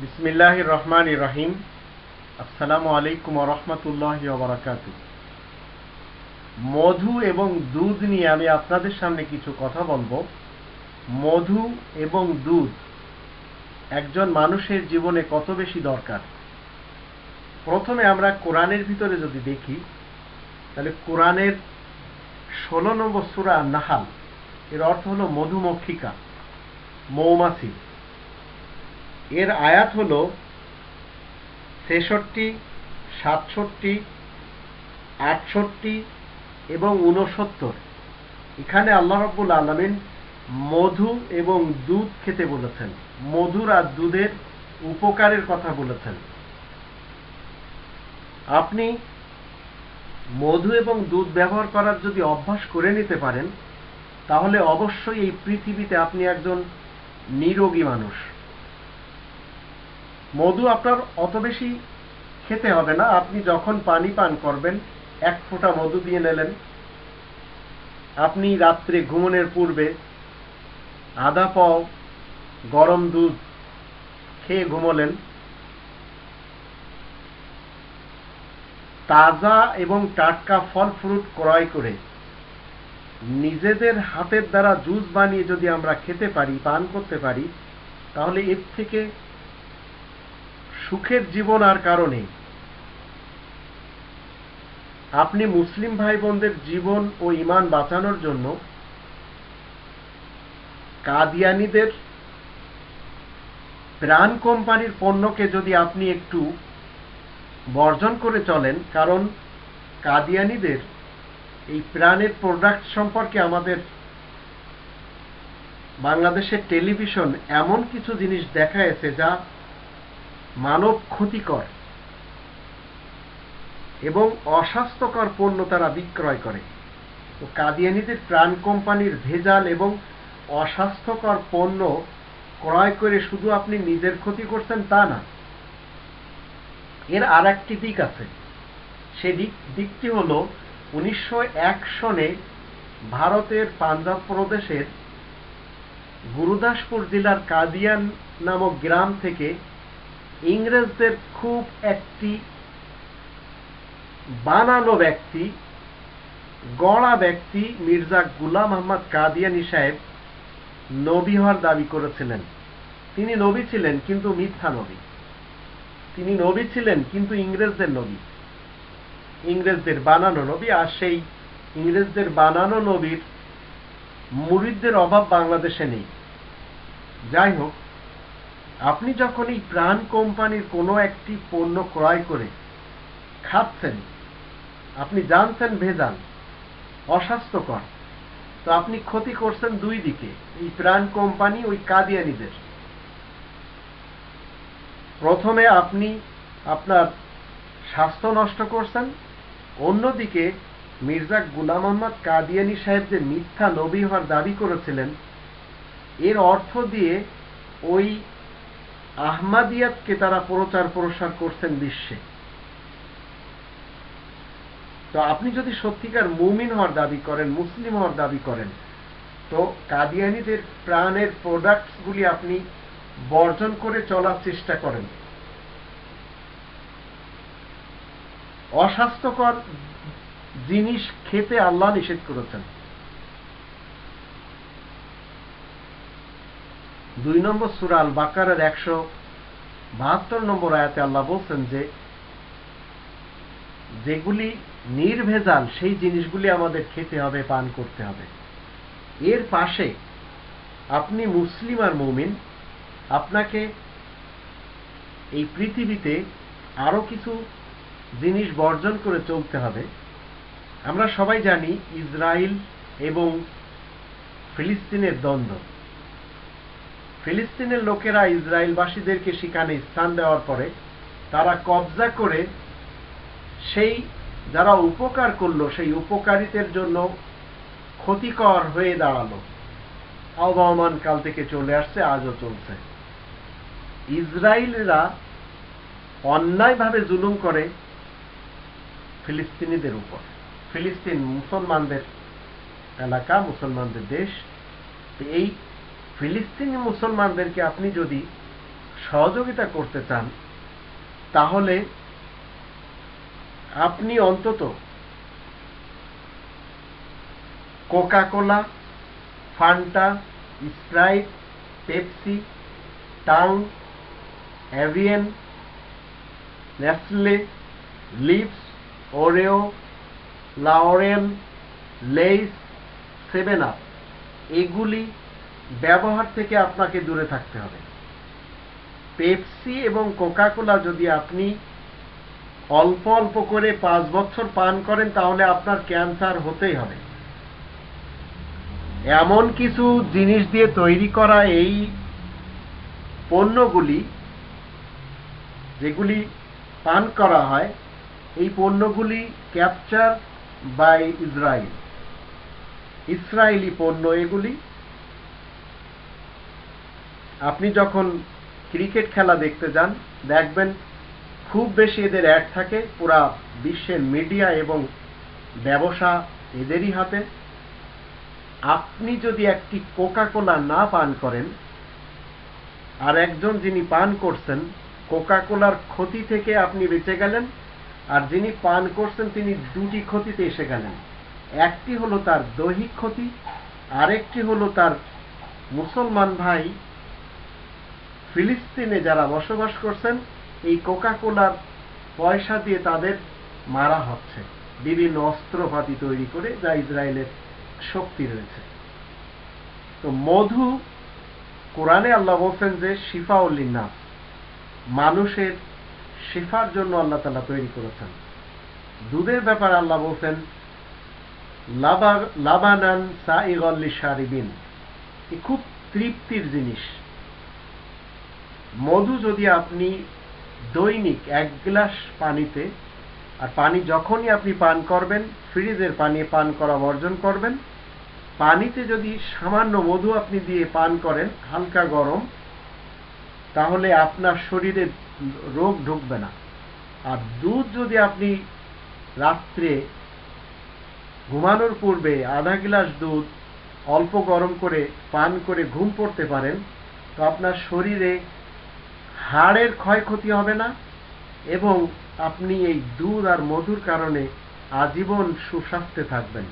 বিসমিল্লাহ রহমান রহিম। আসসালামু আলাইকুম রহমতুল্লাহ বারাকাত মধু এবং দুধ নিয়ে আমি আপনাদের সামনে কিছু কথা বলব। মধু এবং দুধ একজন মানুষের জীবনে কত বেশি দরকার? প্রথমে আমরা কোরআনের ভিতরে যদি দেখি, তাহলে কোরআনের ষোলো নম্বর সুরা নাহাল, এর অর্থ হলো মধুমক্ষিকা, মৌমাছি। এর আয়াত হল ছেষট্টি, সাতষট্টি, আটষট্টি এবং উনসত্তর এখানে আল্লাহ রব্বুল আলমিন মধু এবং দুধ খেতে বলেছেন। মধুর আর দুধের উপকারের কথা বলেছেন। আপনি মধু এবং দুধ ব্যবহার করার যদি অভ্যাস করে নিতে পারেন, তাহলে অবশ্যই এই পৃথিবীতে আপনি একজন নিরোগী মানুষ। মধু আপনার অত বেশি খেতে হবে না। আপনি যখন পানি পান করবেন, এক ফোঁটা মধু দিয়ে নিলেন। আপনি রাত্রে ঘুমনের পূর্বে আধা পাও গরম দুধ খেয়ে ঘুমলেন। তাজা এবং টাটকা ফল ফ্রুট ক্রয় করে নিজেদের হাতের দ্বারা জুস বানিয়ে যদি আমরা খেতে পারি, পান করতে পারি, তাহলে এর থেকে সুখের জীবন আর কারণে। আপনি মুসলিম ভাই বোনদের জীবন ও ইমান বাঁচানোর জন্য কাদিয়ানিদের প্রাণ কোম্পানির পণ্যকে যদি আপনি একটু বর্জন করে চলেন, কারণ কাদিয়ানিদের এই প্রাণের প্রোডাক্ট সম্পর্কে আমাদের বাংলাদেশের টেলিভিশন এমন কিছু জিনিস দেখায়েছে যা মানব ক্ষতিকর এবং অস্বাস্থ্যকর পণ্য তারা বিক্রয় করে। তো কাদিয়ানিদের প্রাণ কোম্পানির ভেজাল এবং অস্বাস্থ্যকর পণ্য ক্রয় করে শুধু আপনি নিজের ক্ষতি করছেন তা না, এর আর একটি দিক আছে। সে দিক, দিকটি হল উনিশশো এক সনে ভারতের পাঞ্জাব প্রদেশের গুরুদাসপুর জেলার কাদিয়ান নামক গ্রাম থেকে ইংরেজদের খুব একটি বানানো ব্যক্তি, গড়া ব্যক্তি মির্জা গুলাম আহমদ কাদিয়ানি সাহেব নবী হওয়ার দাবি করেছিলেন। তিনি নবী ছিলেন কিন্তু মিথ্যা নবী। তিনি নবী ছিলেন কিন্তু ইংরেজদের নবী। ইংরেজদের বানানো নবী আর সেই ইংরেজদের বানানো নবীর মুরিদদের অভাব বাংলাদেশে নেই। যাই হোক আপনি যখন এই প্রাণ কোম্পানির কোনো একটি পণ্য ক্রয় করে খাচ্ছেন, আপনি জানছেন ভেজাল, অস্বাস্থ্যকর, তো আপনি ক্ষতি করছেন দুই দিকে, এই প্রাণ কোম্পানি ওই কাদিয়ানিদের। প্রথমে আপনি আপনার স্বাস্থ্য নষ্ট করছেন, অন্যদিকে মির্জা গুলাম আহমদ কাদিয়ানি সাহেব যে মিথ্যা নবী হওয়ার দাবি করেছিলেন, এর অর্থ দিয়ে ওই আহমাদিয়াতকে তারা প্রচার প্রসার করছেন বিশ্বে। তো আপনি যদি সত্যিকার মুমিন হওয়ার দাবি করেন, মুসলিম হওয়ার দাবি করেন, তো কাদিয়ানিদের প্রাণের প্রোডাক্টসগুলি আপনি বর্জন করে চলার চেষ্টা করেন। অস্বাস্থ্যকর জিনিস খেতে আল্লাহ নিষেধ করেছেন। দুই নম্বর সুরাল বাকারের একশো বাহাত্তর নম্বর আয়াতে আল্লাহ বলছেন যে, যেগুলি নির্ভেজাল, সেই জিনিসগুলি আমাদের খেতে হবে, পান করতে হবে। এর পাশে আপনি মুসলিম আর মুমিন, আপনাকে এই পৃথিবীতে আরও কিছু জিনিস বর্জন করে চলতে হবে। আমরা সবাই জানি ইসরায়েল এবং ফিলিস্তিনের দ্বন্দ্ব। ফিলিস্তিনের লোকেরা ইসরায়েলবাসীদেরকে সেখানে স্থান দেওয়ার পরে তারা কবজা করে সেই যারা উপকার করল, সেই উপকারিতের জন্য ক্ষতিকর হয়ে দাঁড়াল। আবহমান কাল থেকে চলে আসছে, আজও চলছে। ইসরায়েলরা অন্যায়ভাবে জুলুম করে ফিলিস্তিনিদের উপর। ফিলিস্তিন মুসলমানদের এলাকা, মুসলমানদের দেশ, এই ফিলিস্তিনি মুসলমানদেরকে আপনি যদি সহযোগিতা করতে চান, তাহলে আপনি অন্তত Coca Cola Fanta, Sprite, Pepsi, Tang, অ্যাভিয়েন, Nestle লিপস ওরেও, লাওরেন, লেইস, সেভেন আপ, এগুলি ব্যবহার থেকে আপনাকে দূরে থাকতে হবে। পেপসি এবং কোকাকোলা যদি আপনি অল্প অল্প করে পাঁচ বছর পান করেন, তাহলে আপনার ক্যান্সার হতেই হবে। এমন কিছু জিনিস দিয়ে তৈরি করা এই পণ্যগুলি, যেগুলি পান করা হয়, এই পণ্যগুলি ক্যাপচার বাই ইসরায়েল ইসরায়েলি পণ্য এগুলি। আপনি যখন ক্রিকেট খেলা দেখতে যান, দেখবেন খুব বেশি এদের অ্যাড থাকে পুরা বিশ্বের মিডিয়া এবং ব্যবসা এদেরই হাতে। আপনি যদি একটি কোকা কোলা না পান করেন, আর একজন যিনি পান করছেন কোকা কোলার ক্ষতি থেকে আপনি বেঁচে গেলেন, আর যিনি পান করছেন, তিনি দুটি ক্ষতিতে এসে গেলেন। একটি হলো তার দৈহিক ক্ষতি, আরেকটি হলো তার মুসলমান ভাই ফিলিস্তিনে যারা বসবাস করছেন, এই কোকা কোলার পয়সা দিয়ে তাদের মারা হচ্ছে। বিভিন্ন অস্ত্রপাতি তৈরি করে যা ইসরায়েলের শক্তি রয়েছে। তো মধু, কোরআনে আল্লাহ বলছেন যে শিফা উল্লিনাস মানুষের শিফার জন্য আল্লাহ তালা তৈরি করেছেন। দুধের ব্যাপারে আল্লাহ বলছেন লাবানান সাইগল্লি সারিবিন খুব তৃপ্তির জিনিস। মধু যদি আপনি দৈনিক এক গ্লাস পানিতে, আর পানি যখনই আপনি পান করবেন, ফ্রিজের পানি পান করা বর্জন করবেন, পানিতে যদি সামান্য মধু আপনি দিয়ে পান করেন, হালকা গরম, তাহলে আপনার শরীরে রোগ ঢুকবে না। আর দুধ যদি আপনি রাত্রে ঘুমানোর পূর্বে আধা গ্লাস দুধ অল্প গরম করে পান করে ঘুম পড়তে পারেন, তো আপনার শরীরে হাড়ের ক্ষয়ক্ষতি হবে না এবং আপনি এই দুধ আর মধুর কারণে আজীবন সুস্বাস্থ্যে থাকবেন।